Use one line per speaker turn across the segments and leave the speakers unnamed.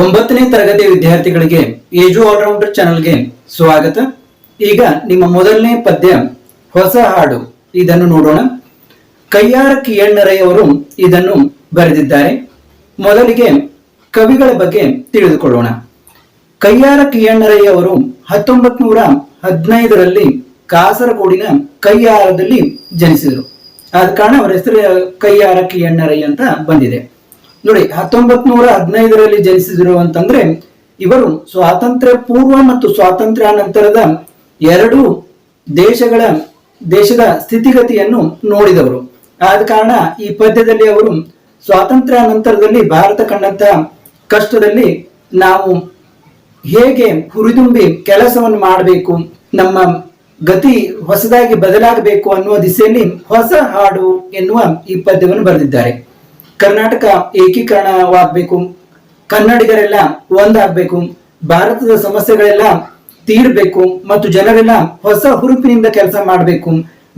ಒಂಬತ್ತನೇ ತರಗತಿ ವಿದ್ಯಾರ್ಥಿಗಳಿಗೆ ಏಜು ಆಲ್ರೌಂಡರ್ ಚಾನಲ್ಗೆ ಸ್ವಾಗತ. ಈಗ ನಿಮ್ಮ ಮೊದಲನೇ ಪದ್ಯ, ಹೊಸ ಹಾಡು. ಇದನ್ನು ನೋಡೋಣ. ಕೈಯಾರ ಕಿಯಣ್ಣರೆಯವರು ಇದನ್ನು ಬರೆದಿದ್ದಾರೆ. ಮೊದಲಿಗೆ ಕವಿಗಳ ಬಗ್ಗೆ ತಿಳಿದುಕೊಳ್ಳೋಣ. ಕೈಯಾರ ಕಿಯಣ್ಣರೆಯವರು ಹತ್ತೊಂಬತ್ ನೂರ ಹದಿನೈದರಲ್ಲಿ ಕಾಸರಗೋಡಿನ ಕೈಯಾರದಲ್ಲಿ ಜನಿಸಿದರು. ಆದ ಕಾರಣ ಅವರ ಹೆಸರು ಕೈಯಾರ ಕಿಯಣ್ಣರಯ್ಯ ಅಂತ ಬಂದಿದೆ. ನೋಡಿ ಹತ್ತೊಂಬತ್ ನೂರ ಹದಿನೈದರಲ್ಲಿ ಜನಿಸಿದರು ಅಂತಂದ್ರೆ ಇವರು ಸ್ವಾತಂತ್ರ್ಯ ಪೂರ್ವ ಮತ್ತು ಸ್ವಾತಂತ್ರ್ಯ ನಂತರದ ಎರಡು ದೇಶಗಳ, ದೇಶದ ಸ್ಥಿತಿಗತಿಯನ್ನು ನೋಡಿದವರು. ಆದ ಕಾರಣ ಈ ಪದ್ಯದಲ್ಲಿ ಅವರು ಸ್ವಾತಂತ್ರ್ಯ ನಂತರದಲ್ಲಿ ಭಾರತ ಕಂಡಂತ ಕಷ್ಟದಲ್ಲಿ ನಾವು ಹೇಗೆ ಹುರಿದುಂಬಿ ಕೆಲಸವನ್ನು ಮಾಡಬೇಕು, ನಮ್ಮ ಗತಿ ಹೊಸದಾಗಿ ಬದಲಾಗಬೇಕು ಅನ್ನುವ ದಿಸೆಯಲ್ಲಿ ಹೊಸ ಹಾಡು ಎನ್ನುವ ಈ ಪದ್ಯವನ್ನು ಬರೆದಿದ್ದಾರೆ. ಕರ್ನಾಟಕ ಏಕೀಕರಣವಾಗಬೇಕು, ಕನ್ನಡಿಗರೆಲ್ಲ ಒಂದಾಗಬೇಕು, ಭಾರತದ ಸಮಸ್ಯೆಗಳೆಲ್ಲ ತೀರ್ಬೇಕು ಮತ್ತು ಜನರೆಲ್ಲ ಹೊಸ ಹುರುಪಿನಿಂದ ಕೆಲಸ ಮಾಡಬೇಕು,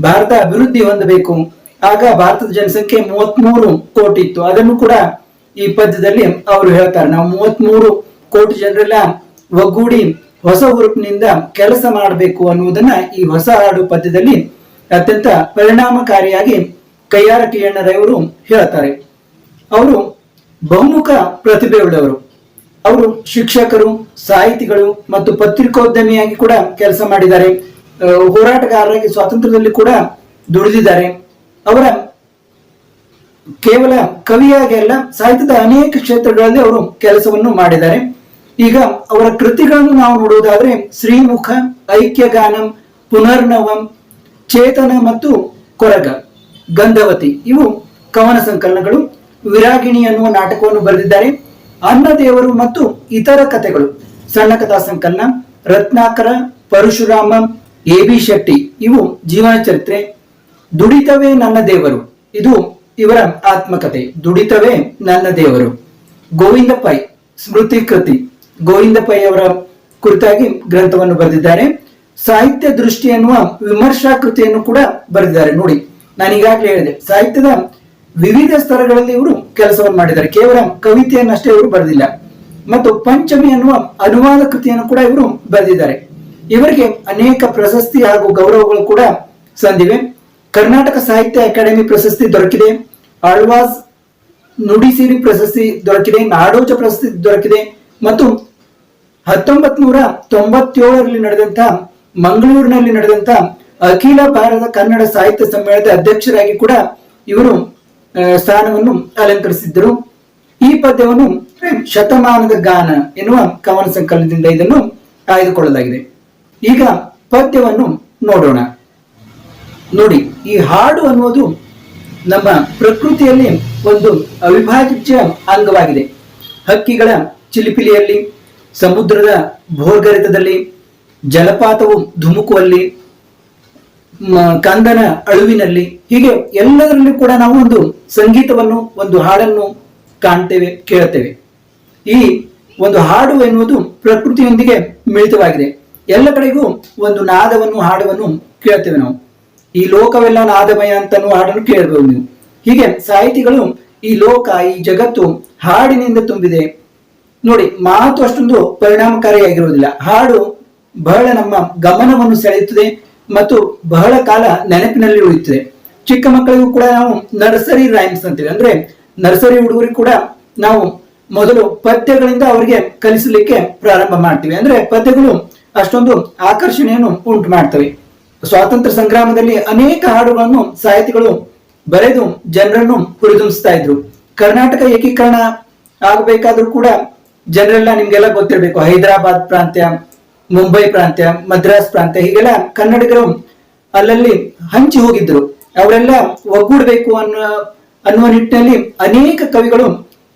ಭಾರತ ಅಭಿವೃದ್ಧಿ ಹೊಂದಬೇಕು. ಆಗ ಭಾರತದ ಜನಸಂಖ್ಯೆ ಮೂವತ್ಮೂರು ಕೋಟಿ ಇತ್ತು. ಅದನ್ನು ಕೂಡ ಈ ಪದ್ಯದಲ್ಲಿ ಅವರು ಹೇಳ್ತಾರೆ. ನಾವು ಮೂವತ್ಮೂರು ಕೋಟಿ ಜನರೆಲ್ಲ ಒಗ್ಗೂಡಿ ಹೊಸ ಹುರುಪಿನಿಂದ ಕೆಲಸ ಮಾಡಬೇಕು ಅನ್ನುವುದನ್ನ ಈ ಹೊಸ ಹಾಡು ಪದ್ಯದಲ್ಲಿ ಅತ್ಯಂತ ಪರಿಣಾಮಕಾರಿಯಾಗಿ ಕೈಯಾರ ಕಿಯಣ್ಣರವರು ಹೇಳ್ತಾರೆ. ಅವರು ಬಹುಮುಖ ಪ್ರತಿಭೆಯುಳ್ಳವರು ಅವರು ಶಿಕ್ಷಕರು, ಸಾಹಿತಿಗಳು ಮತ್ತು ಪತ್ರಿಕೋದ್ಯಮಿಯಾಗಿ ಕೂಡ ಕೆಲಸ ಮಾಡಿದ್ದಾರೆ. ಹೋರಾಟಗಾರರಾಗಿ ಸ್ವಾತಂತ್ರ್ಯದಲ್ಲಿ ಕೂಡ ದುಡಿದಿದ್ದಾರೆ. ಅವರ ಕೇವಲ ಕವಿಯಾಗಿ ಅಲ್ಲ, ಸಾಹಿತ್ಯದ ಅನೇಕ ಕ್ಷೇತ್ರಗಳಲ್ಲಿ ಅವರು ಕೆಲಸವನ್ನು ಮಾಡಿದ್ದಾರೆ. ಈಗ ಅವರ ಕೃತಿಗಳನ್ನು ನಾವು ನೋಡುವುದಾದ್ರೆ ಶ್ರೀಮುಖ, ಐಕ್ಯಗಾನಂ, ಪುನರ್ನವಂ, ಚೇತನ ಮತ್ತು ಕೊರಗ, ಗಂಧವತಿ. ಇವು ಕವನ ಸಂಕಲನಗಳು. ವಿರಾಗಿಣಿ ಅನ್ನುವ ನಾಟಕವನ್ನು ಬರೆದಿದ್ದಾರೆ. ಅನ್ನದೇವರು ಮತ್ತು ಇತರ ಕಥೆಗಳು. ಸಣ್ಣ ಕಥಾ ಸಂಕಲನ, ರತ್ನಾಕರ, ಪರಶುರಾಮ, ಎ ಬಿ ಶೆಟ್ಟಿ, ಇವು ಜೀವನ ಚರಿತ್ರೆ. ದುಡಿತವೇ ನನ್ನ ದೇವರು. ಇದು ಇವರ ಆತ್ಮಕಥೆ. ದುಡಿತವೇ ನನ್ನ ದೇವರು. ಗೋವಿಂದ ಪೈ ಸ್ಮೃತಿ ಕೃತಿ. ಗೋವಿಂದ ಪೈ ಅವರ ಕುರಿತಾಗಿ ಗ್ರಂಥವನ್ನು ಬರೆದಿದ್ದಾರೆ. ಸಾಹಿತ್ಯ ದೃಷ್ಟಿ ಎನ್ನುವ ವಿಮರ್ಶಾ ಕೃತಿಯನ್ನು ಕೂಡ ಬರೆದಿದ್ದಾರೆ. ನೋಡಿ ನಾನು ಈಗಾಗಲೇ ಹೇಳಿದೆ, ಸಾಹಿತ್ಯದ ವಿವಿಧ ಸ್ತರಗಳಲ್ಲಿ ಇವರು ಕೆಲಸವನ್ನು ಮಾಡಿದ್ದಾರೆ. ಕೇವಲ ಕವಿತೆಯನ್ನಷ್ಟೇ ಇವರು ಬರೆದಿಲ್ಲ. ಮತ್ತು ಪಂಚಮಿ ಅನ್ನುವ ಅನುವಾದ ಕೃತಿಯನ್ನು ಕೂಡ ಇವರು ಬರೆದಿದ್ದಾರೆ. ಇವರಿಗೆ ಅನೇಕ ಪ್ರಶಸ್ತಿ ಹಾಗೂ ಗೌರವಗಳು ಕೂಡ ಸಂದಿವೆ. ಕರ್ನಾಟಕ ಸಾಹಿತ್ಯ ಅಕಾಡೆಮಿ ಪ್ರಶಸ್ತಿ ದೊರಕಿದೆ. ಆಳ್ವಾಸ್ ನುಡಿಸಿರಿ ಪ್ರಶಸ್ತಿ ದೊರಕಿದೆ. ನಾಡೋಜ ಪ್ರಶಸ್ತಿ ದೊರಕಿದೆ. ಮತ್ತು ಹತ್ತೊಂಬತ್ ನೂರ ತೊಂಬತ್ತೇಳರಲ್ಲಿ ನಡೆದಂತ ಮಂಗಳೂರಿನಲ್ಲಿ ನಡೆದಂತ ಅಖಿಲ ಭಾರತ ಕನ್ನಡ ಸಾಹಿತ್ಯ ಸಮ್ಮೇಳನದ ಅಧ್ಯಕ್ಷರಾಗಿ ಕೂಡ ಇವರು ಸ್ಥಾನವನ್ನು ಅಲಂಕರಿಸಿದ್ದರು. ಈ ಪದ್ಯವನ್ನು ಶತಮಾನದ ಗಾನ ಎನ್ನುವ ಕವನ ಸಂಕಲನದಿಂದ ಇದನ್ನು ಆಯ್ದುಕೊಳ್ಳಲಾಗಿದೆ. ಈಗ ಪದ್ಯವನ್ನು ನೋಡೋಣ. ನೋಡಿ, ಈ ಹಾಡು ಅನ್ನುವುದು ನಮ್ಮ ಪ್ರಕೃತಿಯಲ್ಲಿ ಒಂದು ಅವಿಭಾಜ್ಯ ಅಂಗವಾಗಿದೆ. ಹಕ್ಕಿಗಳ ಚಿಲಿಪಿಲಿಯಲ್ಲಿ, ಸಮುದ್ರದ ಭೋರ್ಗರಿತದಲ್ಲಿ ಜಲಪಾತವು ಧುಮುಕುವಲ್ಲಿ ಕಂದನ ಅಳುವಿನಲ್ಲಿ ಹೀಗೆ ಎಲ್ಲದರಲ್ಲೂ ಕೂಡ ನಾವು ಒಂದು ಸಂಗೀತವನ್ನು, ಒಂದು ಹಾಡನ್ನು ಕಾಣ್ತೇವೆ, ಕೇಳ್ತೇವೆ. ಈ ಒಂದು ಹಾಡು ಎನ್ನುವುದು ಪ್ರಕೃತಿಯೊಂದಿಗೆ ಮಿಳಿತವಾಗಿದೆ. ಎಲ್ಲ ಕಡೆಗೂ ಒಂದು ನಾದವನ್ನು, ಹಾಡವನ್ನು ಕೇಳ್ತೇವೆ ನಾವು. ಈ ಲೋಕವೆಲ್ಲ ನಾದಮಯ ಅಂತನೂ ಹಾಡನ್ನು ಕೇಳಬಹುದು ನೀವು. ಹೀಗೆ ಸಾಹಿತಿಗಳು ಈ ಲೋಕ, ಈ ಜಗತ್ತು ಹಾಡಿನಿಂದ ತುಂಬಿದೆ. ನೋಡಿ, ಮಾತು ಅಷ್ಟೊಂದು ಪರಿಣಾಮಕಾರಿಯಾಗಿರುವುದಿಲ್ಲ. ಹಾಡು ಬಹಳ ನಮ್ಮ ಗಮನವನ್ನು ಸೆಳೆಯುತ್ತದೆ. ಮತ್ತು ಬಹಳ ಕಾಲ ನೆನಪಿನಲ್ಲಿ ಉಳಿಯುತ್ತದೆ. ಚಿಕ್ಕ ಮಕ್ಕಳಿಗೂ ಕೂಡ ನಾವು ನರ್ಸರಿ ರೈಮ್ಸ್ ಅಂತೀವಿ. ಅಂದ್ರೆ ನರ್ಸರಿ ಹುಡುಗರಿಗೆ ಕೂಡ ನಾವು ಮೊದಲು ಪದ್ಯಗಳಿಂದ ಅವರಿಗೆ ಕಲಿಸಲಿಕ್ಕೆ ಪ್ರಾರಂಭ ಮಾಡ್ತೀವಿ. ಅಂದ್ರೆ ಪದ್ಯಗಳು ಅಷ್ಟೊಂದು ಆಕರ್ಷಣೆಯನ್ನು ಉಂಟು ಮಾಡ್ತವೆ. ಸ್ವಾತಂತ್ರ್ಯ ಸಂಗ್ರಾಮದಲ್ಲಿ ಅನೇಕ ಹಾಡುಗಳನ್ನು ಸಾಹಿತಿಗಳು ಬರೆದು ಜನರನ್ನು ಹುರಿದುಂಬಿಸ್ತಾ ಇದ್ರು. ಕರ್ನಾಟಕ ಏಕೀಕರಣ ಆಗಬೇಕಾದ್ರೂ ಕೂಡ ಜನರೆಲ್ಲ ನಿಮ್ಗೆಲ್ಲ ಗೊತ್ತಿರಬೇಕು. ಹೈದರಾಬಾದ್ ಪ್ರಾಂತ್ಯ ಮುಂಬೈ ಪ್ರಾಂತ್ಯ, ಮದ್ರಾಸ್ ಪ್ರಾಂತ್ಯ, ಹೀಗೆಲ್ಲ ಕನ್ನಡಿಗರು ಅಲ್ಲಲ್ಲಿ ಹಂಚಿ ಹೋಗಿದ್ರು. ಅವರೆಲ್ಲ ಒಗ್ಗೂಡಬೇಕು ಅನ್ನೋ, ಅನ್ನುವ ನಿಟ್ಟಿನಲ್ಲಿ ಅನೇಕ ಕವಿಗಳು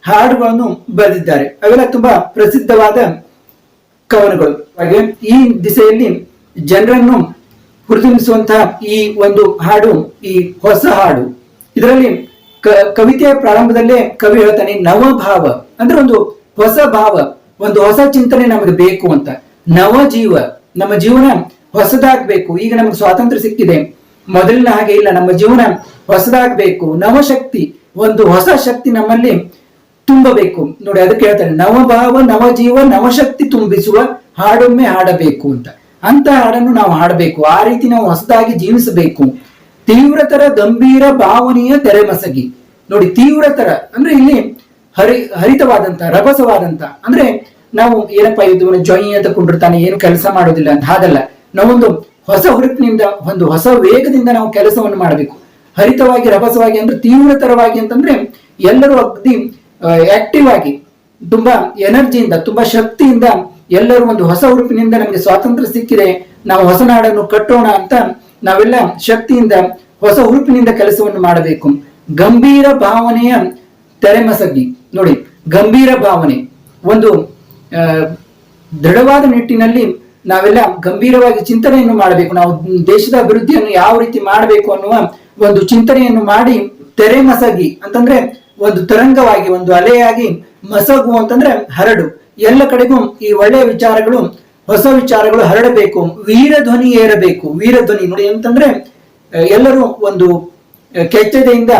ಹಾಡುಗಳನ್ನು ಬರೆದಿದ್ದಾರೆ. ಅವೆಲ್ಲ ತುಂಬಾ ಪ್ರಸಿದ್ಧವಾದ ಕವನಗಳು. ಹಾಗೆ ಈ ದಿಸೆಯಲ್ಲಿ ಜನರನ್ನು ಹುರಿದುಂಬಿಸುವಂತಹ ಈ ಒಂದು ಹಾಡು, ಈ ಹೊಸ ಹಾಡು. ಇದರಲ್ಲಿ ಕವಿತೆಯ ಪ್ರಾರಂಭದಲ್ಲೇ ಕವಿ ಹೇಳ್ತಾನೆ, ನವಭಾವ. ಅಂದ್ರೆ ಒಂದು ಹೊಸ ಭಾವ, ಒಂದು ಹೊಸ ಚಿಂತನೆ ನಮಗೆ ಬೇಕು ಅಂತ. ನವ ಜೀವ ನಮ್ಮ ಜೀವನ ಹೊಸದಾಗ್ಬೇಕು. ಈಗ ನಮಗೆ ಸ್ವಾತಂತ್ರ್ಯ ಸಿಕ್ಕಿದೆ. ಮೊದಲಿನ ಹಾಗೆ ಇಲ್ಲ. ನಮ್ಮ ಜೀವನ ಹೊಸದಾಗ್ಬೇಕು. ನವಶಕ್ತಿ, ಒಂದು ಹೊಸ ಶಕ್ತಿ ನಮ್ಮಲ್ಲಿ ತುಂಬಬೇಕು. ನೋಡಿ ಅದಕ್ಕೆ ಹೇಳ್ತಾರೆ ನವಭಾವ, ನವಜೀವ, ನವಶಕ್ತಿ ತುಂಬಿಸುವ ಹಾಡೊಮ್ಮೆ ಹಾಡಬೇಕು ಅಂತ. ಅಂತ ಹಾಡನ್ನು ನಾವು ಹಾಡಬೇಕು. ಆ ರೀತಿ ನಾವು ಹೊಸದಾಗಿ ಜೀವಿಸಬೇಕು. ತೀವ್ರತರ ಗಂಭೀರ ಭಾವನೆಯ ತೆರೆಮಸಗಿ. ನೋಡಿ, ತೀವ್ರತರ ಅಂದ್ರೆ ಇಲ್ಲಿ ಹರಿ ಹರಿತವಾದಂತ ರಭಸವಾದಂತ ಅಂದ್ರೆ ನಾವು ಏನಪ್ಪಾ ಇದು ಜಾಯಿನ್ ಅಂತ ಕುಂಡಿರ್ತಾನೆ ಏನು ಕೆಲಸ ಮಾಡೋದಿಲ್ಲ ಅಂತ. ಹಾಗಲ್ಲ. ನಾವೊಂದು ಹೊಸ ಹುರುಪಿನಿಂದ, ಒಂದು ಹೊಸ ವೇಗದಿಂದ ನಾವು ಕೆಲಸವನ್ನು ಮಾಡಬೇಕು. ಹರಿತವಾಗಿ, ರಭಸವಾಗಿ ಅಂದ್ರೆ ತೀವ್ರತರವಾಗಿ ಅಂತಂದ್ರೆ ಎಲ್ಲರೂ ಅಗ್ದಿ ಆಕ್ಟಿವ್ ಆಗಿ, ತುಂಬಾ ಎನರ್ಜಿಯಿಂದ ತುಂಬಾ ಶಕ್ತಿಯಿಂದ ಎಲ್ಲರೂ ಒಂದು ಹೊಸ ಹುರುಪಿನಿಂದ ನಮಗೆ ಸ್ವಾತಂತ್ರ್ಯ ಸಿಕ್ಕಿದೆ, ನಾವು ಹೊಸ ನಾಡನ್ನು ಕಟ್ಟೋಣ ಅಂತ ನಾವೆಲ್ಲ ಶಕ್ತಿಯಿಂದ ಹೊಸ ಹುರುಪಿನಿಂದ ಕೆಲಸವನ್ನು ಮಾಡಬೇಕು. ಗಂಭೀರ ಭಾವನೆಯ ತೆರೆಮಸಗಿ. ನೋಡಿ, ಗಂಭೀರ ಭಾವನೆ. ಒಂದು ದೃಢವಾದ ನಿಟ್ಟಿನಲ್ಲಿ ನಾವೆಲ್ಲ ಗಂಭೀರವಾಗಿ ಚಿಂತನೆಯನ್ನು ಮಾಡಬೇಕು. ನಾವು ದೇಶದ ಅಭಿವೃದ್ಧಿಯನ್ನು ಯಾವ ರೀತಿ ಮಾಡಬೇಕು ಅನ್ನುವ ಒಂದು ಚಿಂತನೆಯನ್ನು ಮಾಡಿ ತೆರೆ ಮಸಗಿ ಅಂತಂದ್ರೆ ಒಂದು ತರಂಗವಾಗಿ, ಒಂದು ಅಲೆಯಾಗಿ ಮಸಗು ಅಂತಂದ್ರೆ ಹರಡು. ಎಲ್ಲ ಕಡೆಗೂ ಈ ಒಳ್ಳೆಯ ವಿಚಾರಗಳು, ಹೊಸ ವಿಚಾರಗಳು ಹರಡಬೇಕು. ವೀರ ಧ್ವನಿ ಏರಬೇಕು. ವೀರ ಧ್ವನಿ ನೋಡಿ ಅಂತಂದ್ರೆ ಎಲ್ಲರೂ ಒಂದು ಕೆಚ್ಚದೆಯಿಂದ,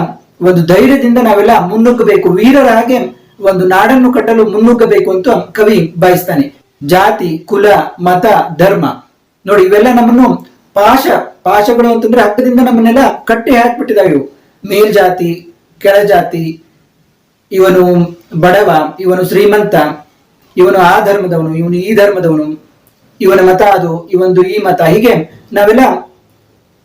ಒಂದು ಧೈರ್ಯದಿಂದ ನಾವೆಲ್ಲ ಮುನ್ನುಗ್ಗಬೇಕು. ವೀರರ ಹಾಗೆ ಒಂದು ನಾಡನ್ನು ಕಟ್ಟಲು ಮುನ್ನುಗ್ಗಬೇಕು ಅಂತ ಕವಿ ಬಯಸ್ತಾನೆ. ಜಾತಿ, ಕುಲ, ಮತ, ಧರ್ಮ. ನೋಡಿ, ಇವೆಲ್ಲ ನಮ್ಮನ್ನು ಪಾಶ, ಪಾಶಗಳು ಅಂತಂದ್ರೆ ಹಕ್ಕದಿಂದ ನಮ್ಮನ್ನೆಲ್ಲ ಕಟ್ಟಿ ಹಾಕ್ಬಿಟ್ಟಿದಾವೆ ಇವು. ಮೇಲ್ಜಾತಿ, ಕೆಳಜಾತಿ, ಇವನು ಬಡವ, ಇವನು ಶ್ರೀಮಂತ, ಇವನು ಆ ಧರ್ಮದವನು, ಇವನು ಈ ಧರ್ಮದವನು, ಇವನ ಮತ ಅದು ಇವೊಂದು ಈ ಮತ. ಹೀಗೆ ನಾವೆಲ್ಲ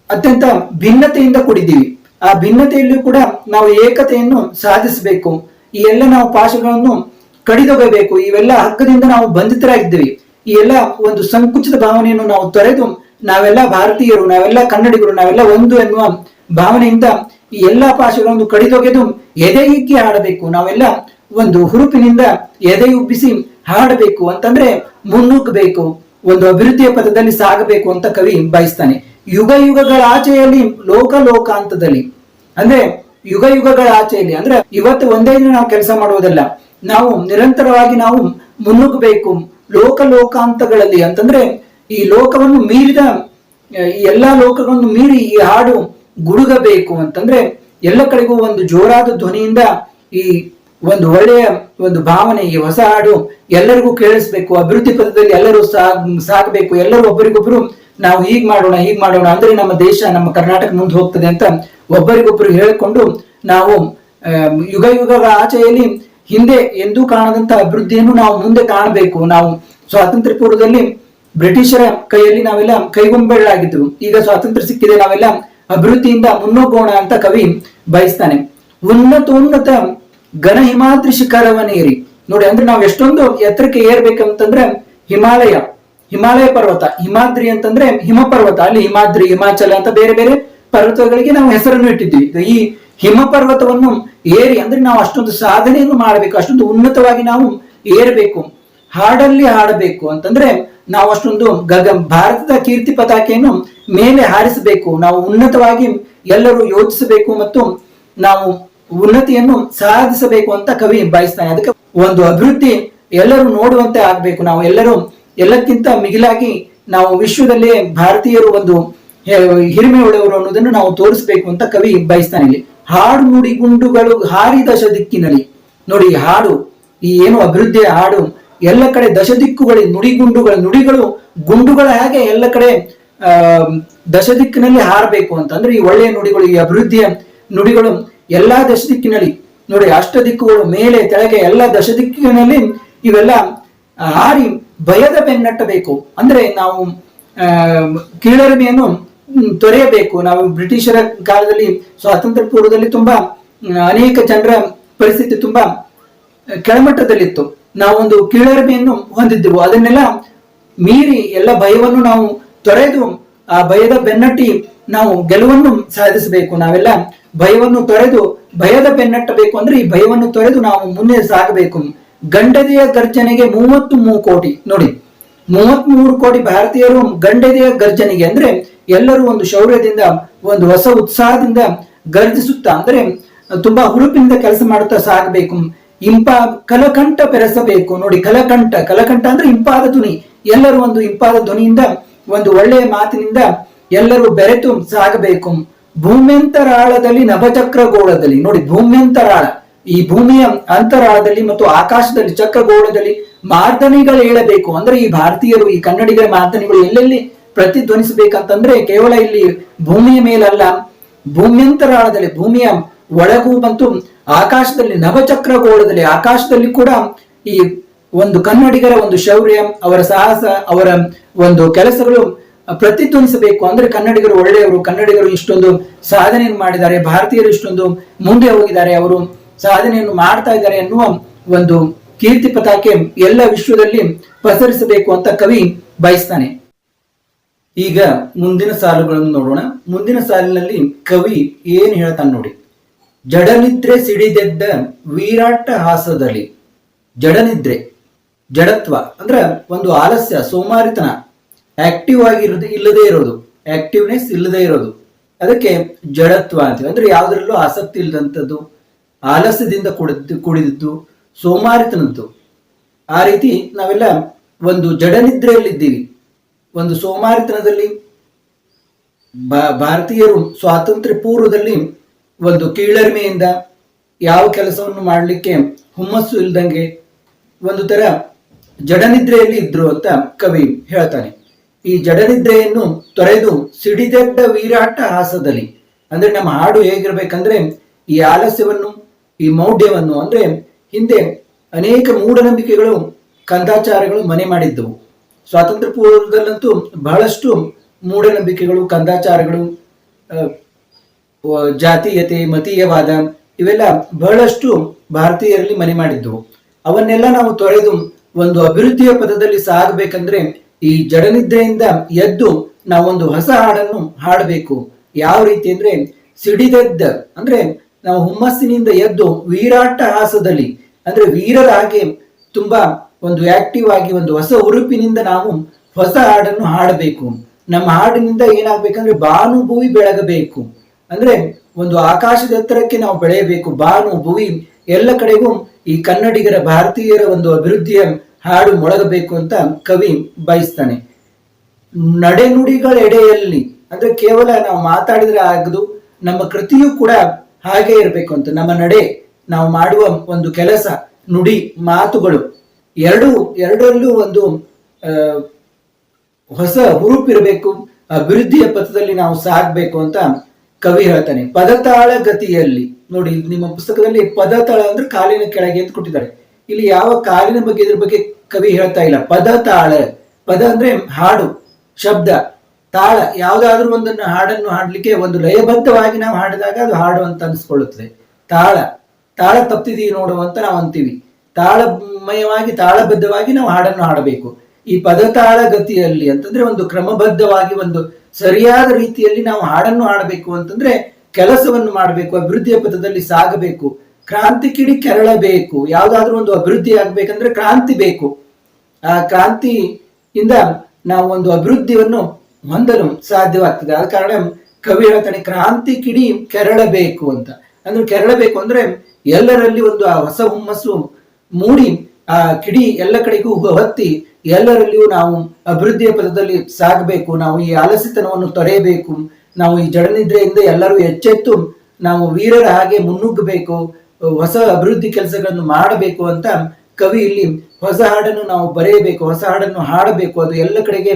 ಅತ್ಯಂತ ಭಿನ್ನತೆಯಿಂದ ಕೂಡಿದ್ದೀವಿ. ಆ ಭಿನ್ನತೆಯಲ್ಲೂ ಕೂಡ ನಾವು ಏಕತೆಯನ್ನು ಸಾಧಿಸಬೇಕು. ಈ ಎಲ್ಲ ನಾವು ಪಾಶಗಳನ್ನು ಕಡಿದೊಗಬೇಕು. ಇವೆಲ್ಲ ಹಕ್ಕದಿಂದ ನಾವು ಬಂಧಿತರಾಗಿದ್ದೇವೆ. ಈ ಎಲ್ಲ ಒಂದು ಸಂಕುಚಿತ ಭಾವನೆಯನ್ನು ನಾವು ತೊರೆದು ನಾವೆಲ್ಲ ಭಾರತೀಯರು, ನಾವೆಲ್ಲ ಕನ್ನಡಿಗರು, ನಾವೆಲ್ಲ ಒಂದು ಎನ್ನುವ ಭಾವನೆಯಿಂದ ಈ ಎಲ್ಲಾ ಪಾಶಗಳನ್ನು ಕಡಿದೊಗೆದು ಎದೆ ಹಿಕ್ಕಿ ಹಾಡಬೇಕು. ನಾವೆಲ್ಲ ಒಂದು ಹುರುಪಿನಿಂದ ಎದೆ ಉಬ್ಬಿಸಿ ಹಾಡಬೇಕು ಅಂತಂದ್ರೆ ಮುನ್ನುಗ್ಗಬೇಕು. ಒಂದು ಅಭಿವೃದ್ಧಿಯ ಪಥದಲ್ಲಿ ಸಾಗಬೇಕು ಅಂತ ಕವಿ ಬಯಸ್ತಾನೆ. ಯುಗ ಯುಗಗಳ ಆಚೆಯಲ್ಲಿ ಲೋಕ ಲೋಕಾಂತದಲ್ಲಿ ಅಂದ್ರೆ ಯುಗ ಯುಗಗಳ ಆಚೆಯಲ್ಲಿ ಅಂದ್ರೆ ಇವತ್ತು ಒಂದೇ ದಿನ ನಾವು ಕೆಲಸ ಮಾಡುವುದಲ್ಲ. ನಾವು ನಿರಂತರವಾಗಿ ನಾವು ಮುನ್ನುಗ್ಗಬೇಕು. ಲೋಕ ಲೋಕಾಂತಗಳಲ್ಲಿ ಅಂತಂದ್ರೆ ಈ ಲೋಕವನ್ನು ಮೀರಿದ ಎಲ್ಲಾ ಲೋಕಗಳನ್ನು ಮೀರಿ ಈ ಹಾಡು ಗುಡುಗಬೇಕು ಅಂತಂದ್ರೆ ಎಲ್ಲ ಕಡೆಗೂ ಒಂದು ಜೋರಾದ ಧ್ವನಿಯಿಂದ ಈ ಒಂದು ಒಳ್ಳೆಯ ಒಂದು ಭಾವನೆ, ಈ ಹೊಸ ಹಾಡು ಎಲ್ಲರಿಗೂ ಕೇಳಿಸ್ಬೇಕು. ಅಭಿವೃದ್ಧಿ ಪದದಲ್ಲಿ ಎಲ್ಲರೂ ಸಾಗ್, ಸಾಗಬೇಕು. ಎಲ್ಲರೂ ಒಬ್ಬರಿಗೊಬ್ಬರು ನಾವು ಹೀಗ್ ಮಾಡೋಣ ಹೀಗ್ ಮಾಡೋಣ. ಅಂದ್ರೆ ನಮ್ಮ ದೇಶ, ನಮ್ಮ ಕರ್ನಾಟಕ ಮುಂದೆ ಹೋಗ್ತದೆ ಅಂತ ಒಬ್ಬರಿಗೊಬ್ಬರು ಹೇಳಿಕೊಂಡು ನಾವು ಯುಗ ಯುಗಗಳ ಆಚೆಯಲ್ಲಿ ಹಿಂದೆ ಎಂದೂ ಕಾಣದಂತ ಅಭಿವೃದ್ಧಿಯನ್ನು ನಾವು ಮುಂದೆ ಕಾಣಬೇಕು. ನಾವು ಸ್ವಾತಂತ್ರ್ಯ ಪೂರ್ವದಲ್ಲಿ ಬ್ರಿಟಿಷರ ಕೈಯಲ್ಲಿ ನಾವೆಲ್ಲ ಕೈಗೊಂಬೆಗಳಾಗಿದ್ದೆವು ಈಗ ಸ್ವಾತಂತ್ರ್ಯ ಸಿಕ್ಕಿದೆ, ನಾವೆಲ್ಲ ಅಭಿವೃದ್ಧಿಯಿಂದ ಮುನ್ನೋಗೋಣ ಅಂತ ಕವಿ ಬಯಸ್ತಾನೆ. ಉನ್ನತೋನ್ನತ ಘನ ಹಿಮಾದ್ರಿ ಶಿಖರವನ್ನೇರಿ ನೋಡಿ, ಅಂದ್ರೆ ನಾವು ಎಷ್ಟೊಂದು ಎತ್ತರಕ್ಕೆ ಏರ್ಬೇಕಂತಂದ್ರೆ ಹಿಮಾಲಯ ಹಿಮಾಲಯ ಪರ್ವತ, ಹಿಮಾದ್ರಿ ಅಂತಂದ್ರೆ ಹಿಮ ಪರ್ವತ ಅಲ್ಲಿ ಹಿಮಾದ್ರಿ, ಹಿಮಾಚಲ ಅಂತ ಬೇರೆ ಬೇರೆ ಪರ್ವತಗಳಿಗೆ ನಾವು ಹೆಸರನ್ನು ಇಟ್ಟಿದ್ದೀವಿ. ಈ ಹಿಮ ಪರ್ವತವನ್ನು ಏರಿ, ಅಂದ್ರೆ ನಾವು ಅಷ್ಟೊಂದು ಸಾಧನೆಯನ್ನು ಮಾಡಬೇಕು, ಅಷ್ಟೊಂದು ಉನ್ನತವಾಗಿ ನಾವು ಏರಬೇಕು, ಹಾಡಲ್ಲಿ ಹಾಡಬೇಕು ಅಂತಂದ್ರೆ ನಾವು ಅಷ್ಟೊಂದು ಗಗ ಭಾರತದ ಕೀರ್ತಿ ಪತಾಕೆಯನ್ನು ಮೇಲೆ ಹಾರಿಸಬೇಕು, ನಾವು ಉನ್ನತವಾಗಿ ಎಲ್ಲರೂ ಯೋಚಿಸಬೇಕು ಮತ್ತು ನಾವು ಉನ್ನತಿಯನ್ನು ಸಾಧಿಸಬೇಕು ಅಂತ ಕವಿ ಬಯಸ್ತಾನೆ. ಅದಕ್ಕೆ ಒಂದು ಅಭಿವೃದ್ಧಿ ಎಲ್ಲರೂ ನೋಡುವಂತೆ ಆಗ್ಬೇಕು. ನಾವು ಎಲ್ಲರೂ ಎಲ್ಲಕ್ಕಿಂತ ಮಿಗಿಲಾಗಿ ನಾವು ವಿಶ್ವದಲ್ಲಿ ಭಾರತೀಯರು ಒಂದು ಹಿರಿಮೆ ಉಳ್ಳವರು ಅನ್ನೋದನ್ನು ನಾವು ತೋರಿಸ್ಬೇಕು ಅಂತ ಕವಿ ಬಯಸ್ತಾನೆ ಇಲ್ಲಿ. ಹಾಡು ನುಡಿ ಗುಂಡುಗಳು ಹಾರಿ ದಿಕ್ಕಿನಲ್ಲಿ ನೋಡಿ ಹಾಡು, ಈ ಏನು ಅಭಿವೃದ್ಧಿಯ ಹಾಡು, ಎಲ್ಲ ಕಡೆ ದಶ ದಿಕ್ಕುಗಳಿ ನುಡಿಗುಂಡುಗಳ, ನುಡಿಗಳು ಗುಂಡುಗಳ ಹಾಗೆ ಎಲ್ಲ ಕಡೆ, ಆ ದಶ ದಿಕ್ಕಿನಲ್ಲಿ ಹಾರಬೇಕು ಅಂತಂದ್ರೆ ಈ ಒಳ್ಳೆಯ ನುಡಿಗಳು, ಈ ಅಭಿವೃದ್ಧಿಯ ನುಡಿಗಳು ಎಲ್ಲಾ ದಶ ದಿಕ್ಕಿನಲ್ಲಿ ನೋಡಿ ಅಷ್ಟ ದಿಕ್ಕುಗಳು ಮೇಲೆ, ಕೆಳಗೆ ಎಲ್ಲ ದಶ ದಿಕ್ಕಿನಲ್ಲಿ ಇವೆಲ್ಲ ಹಾರಿ ಭಯದ ಬೆನ್ನಟ್ಟಬೇಕು. ಅಂದ್ರೆ ನಾವು ಕೀಳರಿಮೆಯನ್ನು ತೊರೆಯಬೇಕು. ನಾವು ಬ್ರಿಟಿಷರ ಕಾಲದಲ್ಲಿ, ಸ್ವಾತಂತ್ರ್ಯ ಪೂರ್ವದಲ್ಲಿ ತುಂಬಾ ಅನೇಕ ಜನರ ಪರಿಸ್ಥಿತಿ ತುಂಬಾ ಕೆಳಮಟ್ಟದಲ್ಲಿತ್ತು. ನಾವೊಂದು ಕೀಳರಿಮೆಯನ್ನು ಹೊಂದಿದ್ದೆವು. ಅದನ್ನೆಲ್ಲ ಮೀರಿ ಎಲ್ಲ ಭಯವನ್ನು ನಾವು ತೊರೆದು, ಆ ಭಯದ ಬೆನ್ನಟ್ಟಿ ನಾವು ಗೆಲುವನ್ನು ಸಾಧಿಸಬೇಕು. ನಾವೆಲ್ಲ ಭಯವನ್ನು ತೊರೆದು, ಭಯದ ಬೆನ್ನಟ್ಟಬೇಕು ಅಂದ್ರೆ ಈ ಭಯವನ್ನು ತೊರೆದು ನಾವು ಮುಂದೆ ಸಾಗಬೇಕು. ಗಂಡದೆಯ ಗರ್ಜನೆಗೆ ಮೂವತ್ತು ಮೂರು ಕೋಟಿ ನೋಡಿ. ಮೂವತ್ತ್ ಮೂರು ಕೋಟಿ ಭಾರತೀಯರು ಗಂಡದೆಯ ಗರ್ಜನೆಗೆ ಅಂದ್ರೆ ಎಲ್ಲರೂ ಒಂದು ಶೌರ್ಯದಿಂದ, ಒಂದು ಹೊಸ ಉತ್ಸಾಹದಿಂದ ಗರ್ಜಿಸುತ್ತಾ, ಅಂದ್ರೆ ತುಂಬಾ ಹುರುಪಿನಿಂದ ಕೆಲಸ ಮಾಡುತ್ತಾ ಸಾಗಬೇಕು. ಇಂಪ, ಕಲಕಂಠ ಬೆರೆಸಬೇಕು. ನೋಡಿ, ಕಲಕಂಠ ಕಲಕಂಠ ಅಂದ್ರೆ ಇಂಪಾದ ಧ್ವನಿ. ಎಲ್ಲರೂ ಒಂದು ಇಂಪಾದ ಧ್ವನಿಯಿಂದ, ಒಂದು ಒಳ್ಳೆಯ ಮಾತಿನಿಂದ ಎಲ್ಲರೂ ಬೆರೆತು ಸಾಗಬೇಕು. ಭೂಮ್ಯಂತರಾಳದಲ್ಲಿ ನಭಚಕ್ರಗೋಳದಲ್ಲಿ, ನೋಡಿ, ಭೂಮ್ಯಂತರಾಳ. ಈ ಭೂಮಿಯ ಅಂತರಾಳದಲ್ಲಿ ಮತ್ತು ಆಕಾಶದಲ್ಲಿ, ಚಕ್ರಗೋಳದಲ್ಲಿ ಮಾರ್ದನಿಗಳು ಹೇಳಬೇಕು ಅಂದ್ರೆ ಈ ಭಾರತೀಯರು, ಈ ಕನ್ನಡಿಗರ ಮಾರ್ದನಿಗಳು ಎಲ್ಲೆಲ್ಲಿ ಪ್ರತಿಧ್ವನಿಸಬೇಕಂತಂದ್ರೆ ಕೇವಲ ಇಲ್ಲಿ ಭೂಮಿಯ ಮೇಲಲ್ಲ, ಭೂಮ್ಯಂತರಾಳದಲ್ಲಿ, ಭೂಮಿಯ ಒಳಗೂ ಮತ್ತು ಆಕಾಶದಲ್ಲಿ ನವಚಕ್ರ ನವಚಕ್ರಗೋಳದಲ್ಲಿ, ಆಕಾಶದಲ್ಲಿ ಕೂಡ ಈ ಒಂದು ಕನ್ನಡಿಗರ ಒಂದು ಶೌರ್ಯ, ಅವರ ಸಾಹಸ, ಅವರ ಒಂದು ಕೆಲಸಗಳು ಪ್ರತಿಧ್ವನಿಸಬೇಕು. ಅಂದ್ರೆ ಕನ್ನಡಿಗರು ಒಳ್ಳೆಯವರು, ಕನ್ನಡಿಗರು ಇಷ್ಟೊಂದು ಸಾಧನೆಯನ್ನು ಮಾಡಿದ್ದಾರೆ, ಭಾರತೀಯರು ಇಷ್ಟೊಂದು ಮುಂದೆ ಹೋಗಿದ್ದಾರೆ, ಅವರು ಸಾಧನೆಯನ್ನು ಮಾಡ್ತಾ ಇದ್ದಾರೆ ಎನ್ನುವ ಒಂದು ಕೀರ್ತಿ ಪತಾಕೆ ಎಲ್ಲ ವಿಶ್ವದಲ್ಲಿ ಪಸರಿಸಬೇಕು ಅಂತ ಕವಿ ಬಯಸ್ತಾನೆ. ಈಗ ಮುಂದಿನ ಸಾಲುಗಳನ್ನು ನೋಡೋಣ. ಮುಂದಿನ ಸಾಲಿನಲ್ಲಿ ಕವಿ ಏನ್ ಹೇಳ್ತಾನೆ ನೋಡಿ. ಜಡನಿದ್ರೆ ಸಿಡಿದೆದ್ದ ವೀರಾಟ ಹಾಸದಲ್ಲಿ ಜಡನಿದ್ರೆ, ಜಡತ್ವ ಅಂದ್ರೆ ಒಂದು ಆಲಸ್ಯ, ಸೋಮಾರಿತನ. ಆಕ್ಟಿವ್ ಆಗಿರೋದು ಇಲ್ಲದೆ ಇರೋದು. ಆಕ್ಟಿವ್ನೆಸ್ ಇಲ್ಲದೆ ಇರೋದು. ಅದಕ್ಕೆ ಜಡತ್ವ ಅಂತೀವಿ. ಅಂದ್ರೆ ಯಾವುದರಲ್ಲೂ ಆಸಕ್ತಿ ಇಲ್ಲದಂಥದ್ದು ಆಲಸ್ಯದಿಂದ ಕುಡಿದು, ಕುಡಿದಿದ್ದು, ಸೋಮಾರಿತನದ್ದು. ಆ ರೀತಿ ನಾವೆಲ್ಲ ಒಂದು ಜಡನಿದ್ರೆಯಲ್ಲಿದ್ದೀವಿ. ಒಂದು ಸೋಮಾರಿತನದಲ್ಲಿ ಭಾರತೀಯರು ಸ್ವಾತಂತ್ರ್ಯ ಪೂರ್ವದಲ್ಲಿ ಒಂದು ಕೀಳರಿಮೆಯಿಂದ ಯಾವ ಕೆಲಸವನ್ನು ಮಾಡಲಿಕ್ಕೆ ಹುಮ್ಮಸ್ಸು ಇಲ್ದಂಗೆ ಒಂದು ತರ ಜಡನಿದ್ರೆಯಲ್ಲಿ ಇದ್ರು ಅಂತ ಕವಿ ಹೇಳ್ತಾನೆ. ಈ ಜಡನಿದ್ರೆಯನ್ನು ತೊರೆದು ಸಿಡಿದೆಡ್ಡ ವೀರಾಟ ಹಾಸದಲ್ಲಿ ಅಂದ್ರೆ ನಮ್ಮ ಹಾಡು ಹೇಗಿರ್ಬೇಕಂದ್ರೆ ಈ ಆಲಸ್ಯವನ್ನು, ಈ ಮೌಢ್ಯವನ್ನು, ಅಂದ್ರೆ ಹಿಂದೆ ಅನೇಕ ಮೂಢನಂಬಿಕೆಗಳು, ಕಂದಾಚಾರಗಳು ಮನೆ ಮಾಡಿದ್ದವು. ಸ್ವಾತಂತ್ರ್ಯ ಪೂರ್ವದಲ್ಲಂತೂ ಬಹಳಷ್ಟು ಮೂಢನಂಬಿಕೆಗಳು, ಕಂದಾಚಾರಗಳು ಜಾತೀಯತೆ, ಮತೀಯವಾದ ಇವೆಲ್ಲ ಬಹಳಷ್ಟು ಭಾರತೀಯರಲ್ಲಿ ಮನೆ ಮಾಡಿದ್ದವು. ಅವನ್ನೆಲ್ಲ ನಾವು ತೊರೆದು ಒಂದು ಅಭಿವೃದ್ಧಿಯ ಪದದಲ್ಲಿ ಸಾಗಬೇಕಂದ್ರೆ ಈ ಜಡನಿದ್ರೆಯಿಂದ ಎದ್ದು ನಾವೊಂದು ಹೊಸ ಹಾಡನ್ನು ಹಾಡಬೇಕು. ಯಾವ ರೀತಿ ಅಂದ್ರೆ ಸಿಡಿದೆದ್ದ, ಅಂದ್ರೆ ನಾವು ಹುಮ್ಮಸ್ಸಿನಿಂದ ಎದ್ದು ವೀರಾಟ ಹಾಸದಲ್ಲಿ, ಅಂದ್ರೆ ವೀರರ ಹಾಗೆ ತುಂಬಾ ಒಂದು ಆಕ್ಟಿವ್ ಆಗಿ ಒಂದು ಹೊಸ ಉರುಪಿನಿಂದ ನಾವು ಹೊಸ ಹಾಡನ್ನು ಹಾಡಬೇಕು. ನಮ್ಮ ಹಾಡಿನಿಂದ ಏನಾಗಬೇಕಂದ್ರೆ ಬಾನು ಭೂವಿ ಬೆಳಗಬೇಕು. ಅಂದ್ರೆ ಒಂದು ಆಕಾಶದ ಎತ್ತರಕ್ಕೆ ನಾವು ಬೆಳೆಯಬೇಕು. ಬಾನು ಭುವಿ ಎಲ್ಲ ಕಡೆಗೂ ಈ ಕನ್ನಡಿಗರ, ಭಾರತೀಯರ ಒಂದು ಅಭಿವೃದ್ಧಿಯ ಹಾಡು ಮೊಳಗಬೇಕು ಅಂತ ಕವಿ ಬಯಸ್ತಾನೆ. ನಡೆನುಡಿಗಳ ಎಡೆಯಲ್ಲಿ ಅಂದ್ರೆ ಕೇವಲ ನಾವು ಮಾತಾಡಿದ್ರೆ ಆಗದು, ನಮ್ಮ ಕೃತಿಯೂ ಕೂಡ ಹಾಗೆ ಇರಬೇಕು ಅಂತ. ನಮ್ಮ ನಡೆ, ನಾವು ಮಾಡುವ ಒಂದು ಕೆಲಸ, ನುಡಿ, ಮಾತುಗಳು. ಎರಡು, ಎರಡರಲ್ಲೂ ಒಂದು ಹೊಸ ಹುರುಪಿರಬೇಕು ಅಭಿವೃದ್ಧಿಯ ಪಥದಲ್ಲಿ ನಾವು ಸಾಗಬೇಕು ಅಂತ ಕವಿ ಹೇಳ್ತಾನೆ. ಪದತಾಳ ಗತಿಯಲ್ಲಿ ನೋಡಿ ನಿಮ್ಮ ಪುಸ್ತಕದಲ್ಲಿ ಪದತಾಳ ಅಂದ್ರೆ ಕಾಲಿನ ಕೆಳಗೆ ಅಂತ ಕೊಟ್ಟಿದ್ದಾರೆ. ಇಲ್ಲಿ ಯಾವ ಕಾಲಿನ ಬಗ್ಗೆ ಇದ್ರ ಬಗ್ಗೆ ಕವಿ ಹೇಳ್ತಾ ಇಲ್ಲ. ಪದತಾಳ, ಪದ ಅಂದ್ರೆ ಹಾಡು, ಶಬ್ದ, ತಾಳ, ಯಾವುದಾದ್ರೂ ಒಂದನ್ನು ಹಾಡನ್ನು ಹಾಡ್ಲಿಕ್ಕೆ ಒಂದು ಲಯಬದ್ಧವಾಗಿ ನಾವು ಹಾಡಿದಾಗ ಅದು ಹಾಡು ಅಂತ ಅನಿಸ್ಕೊಳ್ಳುತ್ತದೆ. ತಾಳ ತಾಳ ತಪ್ತಿದೀವಿ ನೋಡು ಅಂತ ನಾವು ಅಂತೀವಿ. ತಾಳಮಯವಾಗಿ, ತಾಳಬದ್ಧವಾಗಿ ನಾವು ಹಾಡನ್ನು ಹಾಡಬೇಕು. ಈ ಪದತಾಳ ಗತಿಯಲ್ಲಿ ಅಂತಂದ್ರೆ ಒಂದು ಕ್ರಮಬದ್ಧವಾಗಿ ಒಂದು ಸರಿಯಾದ ರೀತಿಯಲ್ಲಿ ನಾವು ಹಾಡನ್ನು ಹಾಡಬೇಕು ಅಂತಂದ್ರೆ ಕೆಲಸವನ್ನು ಮಾಡಬೇಕು, ಅಭಿವೃದ್ಧಿಯ ಪಥದಲ್ಲಿ ಸಾಗಬೇಕು, ಕ್ರಾಂತಿ ಕಿಡಿ ಕೆರಳಬೇಕು, ಯಾವುದಾದ್ರೂ ಒಂದು ಅಭಿವೃದ್ಧಿ ಆಗ್ಬೇಕಂದ್ರೆ ಕ್ರಾಂತಿ ಬೇಕು. ಆ ಕ್ರಾಂತಿಯಿಂದ ನಾವು ಒಂದು ಅಭಿವೃದ್ಧಿಯನ್ನು ಹೊಂದಲು ಸಾಧ್ಯವಾಗ್ತದೆ. ಆದ ಕಾರಣ ಕವಿ ಹೇಳ್ತಾನೆ, ಕ್ರಾಂತಿ ಕಿಡಿ ಕೆರಳಬೇಕು ಅಂತ. ಅಂದ್ರೆ ಕೆರಳಬೇಕು ಅಂದ್ರೆ ಎಲ್ಲರಲ್ಲಿ ಒಂದು ಆ ಹೊಸ ಹುಮ್ಮಸ್ಸು ಮೂಡಿ, ಆ, ಕಿಡಿ ಎಲ್ಲ ಕಡೆಗೂ ಹೊತ್ತಿ ಎಲ್ಲರಲ್ಲಿಯೂ ನಾವು ಅಭಿವೃದ್ಧಿಯ ಪದದಲ್ಲಿ ಸಾಗಬೇಕು. ನಾವು ಈ ಆಲಸಿತನವನ್ನು ತೊರೆಯಬೇಕು. ನಾವು ಈ ಜಡನಿದ್ರೆಯಿಂದ ಎಲ್ಲರೂ ಎಚ್ಚೆತ್ತು ನಾವು ವೀರರ ಹಾಗೆ ಮುನ್ನುಗ್ಗಬೇಕು. ಹೊಸ ಅಭಿವೃದ್ಧಿ ಕೆಲಸಗಳನ್ನು ಮಾಡಬೇಕು ಅಂತ ಕವಿ ಇಲ್ಲಿ ಹೊಸ ಹಾಡನ್ನು ನಾವು ಬರೆಯಬೇಕು, ಹೊಸ ಹಾಡನ್ನು ಹಾಡಬೇಕು. ಅದು ಎಲ್ಲ ಕಡೆಗೆ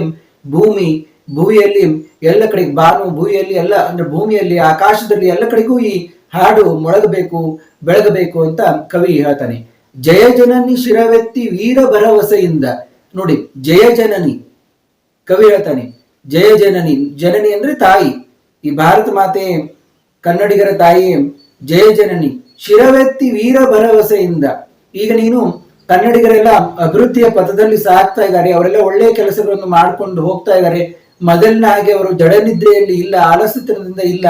ಭೂಮಿ ಭೂಮಿಯಲ್ಲಿ ಎಲ್ಲ ಕಡೆಗೆ ಬಾನು ಭೂಮಿಯಲ್ಲಿ ಎಲ್ಲ, ಅಂದ್ರೆ ಭೂಮಿಯಲ್ಲಿ, ಆಕಾಶದಲ್ಲಿ ಎಲ್ಲ ಕಡೆಗೂ ಈ ಹಾಡು ಮೊಳಗಬೇಕು, ಬೆಳಗಬೇಕು ಅಂತ ಕವಿ ಹೇಳ್ತಾನೆ. ಜಯ ಜನನಿ ಶಿರವೆತ್ತಿ ವೀರ ಭರವಸೆಯಿಂದ. ನೋಡಿ, ಜಯ ಜನನಿ. ಕವಿ ಹೇಳ್ತಾನೆ, ಜಯ ಜನನಿ ಜನನಿ ಅಂದ್ರೆ ತಾಯಿ. ಈ ಭಾರತ ಮಾತೆ, ಕನ್ನಡಿಗರ ತಾಯಿ, ಜಯ ಜನನಿ, ಶಿರವೆತ್ತಿ ವೀರ ಭರವಸೆಯಿಂದ. ಈಗ ನೀನು ಕನ್ನಡಿಗರೆಲ್ಲ ಅಭಿವೃದ್ಧಿಯ ಪಥದಲ್ಲಿ ಸಾಗ್ತಾ ಇದ್ದಾರೆ, ಅವರೆಲ್ಲ ಒಳ್ಳೆಯ ಕೆಲಸಗಳನ್ನು ಮಾಡ್ಕೊಂಡು ಹೋಗ್ತಾ ಇದ್ದಾರೆ. ಮೊದಲಿನ ಹಾಗೆ ಅವರು ಜಡನಿದ್ರೆಯಲ್ಲಿ ಇಲ್ಲ ಆಲಸ್ಯತನದಿಂದ ಇಲ್ಲ.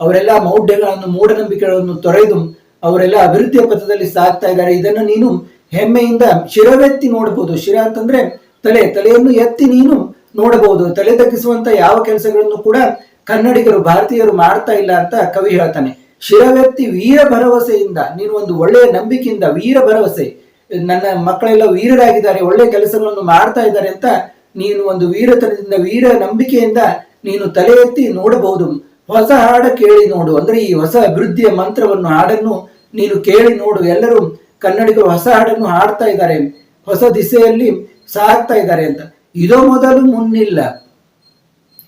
ಅವರೆಲ್ಲ ಮೌಢ್ಯಗಳನ್ನು, ಮೂಢನಂಬಿಕೆಗಳನ್ನು ತೊರೆದು ಅವರೆಲ್ಲ ಅಭಿವೃದ್ಧಿಯ ಪಥದಲ್ಲಿ ಸಾಗ್ತಾ ಇದ್ದಾರೆ. ಇದನ್ನು ನೀನು ಹೆಮ್ಮೆಯಿಂದ ಶಿರವೆತ್ತಿ ನೋಡಬಹುದು ಶಿರ ಅಂತಂದ್ರೆ ತಲೆ. ತಲೆಯನ್ನು ಎತ್ತಿ ನೀನು ನೋಡಬಹುದು ತಲೆ ತಗ್ಗಿಸುವಂತ ಯಾವ ಕೆಲಸಗಳನ್ನು ಕೂಡ ಕನ್ನಡಿಗರು, ಭಾರತೀಯರು ಮಾಡ್ತಾ ಇಲ್ಲ ಅಂತ ಕವಿ ಹೇಳ್ತಾನೆ. ಶಿರವೆತ್ತಿ ವೀರ ಭರವಸೆಯಿಂದ, ನೀನು ಒಂದು ಒಳ್ಳೆಯ ನಂಬಿಕೆಯಿಂದ ವೀರ ಭರವಸೆ. ನನ್ನ ಮಕ್ಕಳೆಲ್ಲ ವೀರರಾಗಿದ್ದಾರೆ, ಒಳ್ಳೆ ಕೆಲಸಗಳನ್ನು ಮಾಡ್ತಾ ಇದ್ದಾರೆ ಅಂತ ನೀನು ಒಂದು ವೀರತನದಿಂದ, ವೀರ ನಂಬಿಕೆಯಿಂದ ನೀನು ತಲೆ ಎತ್ತಿ ನೋಡಬಹುದು. ಹೊಸ ಹಾಡ ಕೇಳಿ ನೋಡು. ಅಂದ್ರೆ ಈ ಹೊಸ ಅಭಿವೃದ್ಧಿಯ ಮಂತ್ರವನ್ನು, ಹಾಡನ್ನು ನೀನು ಕೇಳಿ ನೋಡು. ಎಲ್ಲರೂ ಕನ್ನಡಿಗರು ಹೊಸ ಹಾಡನ್ನು ಹಾಡ್ತಾ ಇದ್ದಾರೆ. ಹೊಸ ದಿಸೆಯಲ್ಲಿ ಸಾಗ್ತಾ ಇದ್ದಾರೆ ಅಂತ. ಇದೋ ಮೊದಲು ಮುನ್ನಿಲ್ಲ.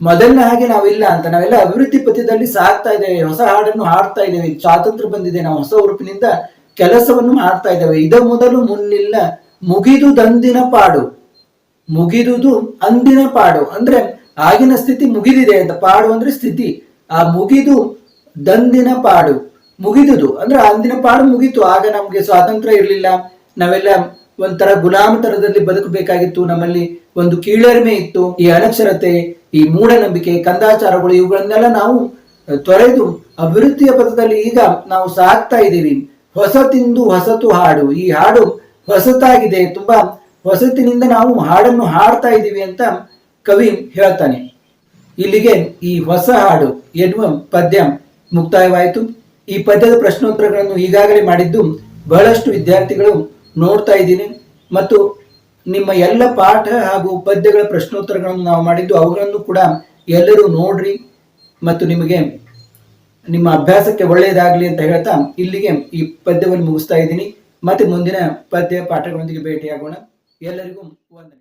ಮೊದಲಿನ ಹಾಗೆ ನಾವಿಲ್ಲ ಅಂತ. ನಾವೆಲ್ಲ ಅಭಿವೃದ್ಧಿ ಪಥದಲ್ಲಿ ಸಾಗ್ತಾ ಇದ್ದೇವೆ. ಹೊಸ ಹಾಡನ್ನು ಹಾಡ್ತಾ ಇದ್ದೇವೆ. ಸ್ವಾತಂತ್ರ್ಯ ಬಂದಿದೆ. ನಾವು ಹೊಸ ಉರುಪಿನಿಂದ ಕೆಲಸವನ್ನು ಮಾಡ್ತಾ ಇದ್ದೇವೆ. ಇದ ಮೊದಲು ಮುನ್ನಿಲ್ಲ. ಮುಗಿದು ದಂದಿನ ಪಾಡು. ಮುಗಿದುದು ಅಂದಿನ ಪಾಡು. ಅಂದ್ರೆ ಆಗಿನ ಸ್ಥಿತಿ ಮುಗಿದಿದೆ ಅಂತ. ಪಾಡು ಅಂದ್ರೆ ಸ್ಥಿತಿ. ಆ ಮುಗಿದು ದಂದಿನ ಪಾಡು, ಮುಗಿದುದು. ಅಂದ್ರೆ ಅಂದಿನ ಪಾಡು ಮುಗೀತು. ಆಗ ನಮ್ಗೆ ಸ್ವಾತಂತ್ರ್ಯ ಇರಲಿಲ್ಲ. ನಾವೆಲ್ಲ ಒಂಥರ ಗುಲಾಮತನದಲ್ಲಿ ಬದುಕಬೇಕಾಗಿತ್ತು. ನಮ್ಮಲ್ಲಿ ಒಂದು ಕೀಳರಿಮೆ ಇತ್ತು. ಈ ಅನಕ್ಷರತೆ, ಈ ಮೂಢನಂಬಿಕೆ, ಕಂದಾಚಾರಗಳು, ಇವುಗಳನ್ನೆಲ್ಲ ನಾವು ತೊರೆದು ಅಭಿವೃದ್ಧಿಯ ಪಥದಲ್ಲಿ ಈಗ ನಾವು ಸಾಕ್ತಾ ಇದ್ದೀವಿ. ಹೊಸತಿಂದು ಹೊಸತು ಹಾಡು. ಈ ಹಾಡು ಹೊಸತಾಗಿದೆ. ತುಂಬಾ ಹೊಸತಿನಿಂದ ನಾವು ಹಾಡನ್ನು ಹಾಡ್ತಾ ಇದ್ದೀವಿ ಅಂತ ಕವಿ ಹೇಳ್ತಾನೆ. ಇಲ್ಲಿಗೆ ಈ ಹೊಸ ಹಾಡು, ಎನ್ನುವ, ಪದ್ಯ ಮುಕ್ತಾಯವಾಯಿತು. ಈ ಪದ್ಯದ ಪ್ರಶ್ನೋತ್ತರಗಳನ್ನು ಈಗಾಗಲೇ ಮಾಡಿದ್ದು ಬಹಳಷ್ಟು ವಿದ್ಯಾರ್ಥಿಗಳು ನೋಡ್ತಾ ಇದ್ದೀನಿ. ಮತ್ತು ನಿಮ್ಮ ಎಲ್ಲ ಪಾಠ ಹಾಗೂ ಪದ್ಯಗಳ ಪ್ರಶ್ನೋತ್ತರಗಳನ್ನು ನಾವು ಮಾಡಿದ್ದು ಅವುಗಳನ್ನು ಕೂಡ ಎಲ್ಲರೂ ನೋಡ್ರಿ. ಮತ್ತು ನಿಮಗೆ ನಿಮ್ಮ ಅಭ್ಯಾಸಕ್ಕೆ ಒಳ್ಳೆಯದಾಗಲಿ ಅಂತ ಹೇಳ್ತಾ ಇಲ್ಲಿಗೆ ಈ ಪದ್ಯವನ್ನು ಮುಗಿಸ್ತಾ ಇದ್ದೀನಿ. ಮತ್ತೆ ಮುಂದಿನ ಪದ್ಯ ಪಾಠಗಳೊಂದಿಗೆ ಭೇಟಿಯಾಗೋಣ. ಎಲ್ಲರಿಗೂ ವಂದನೆ.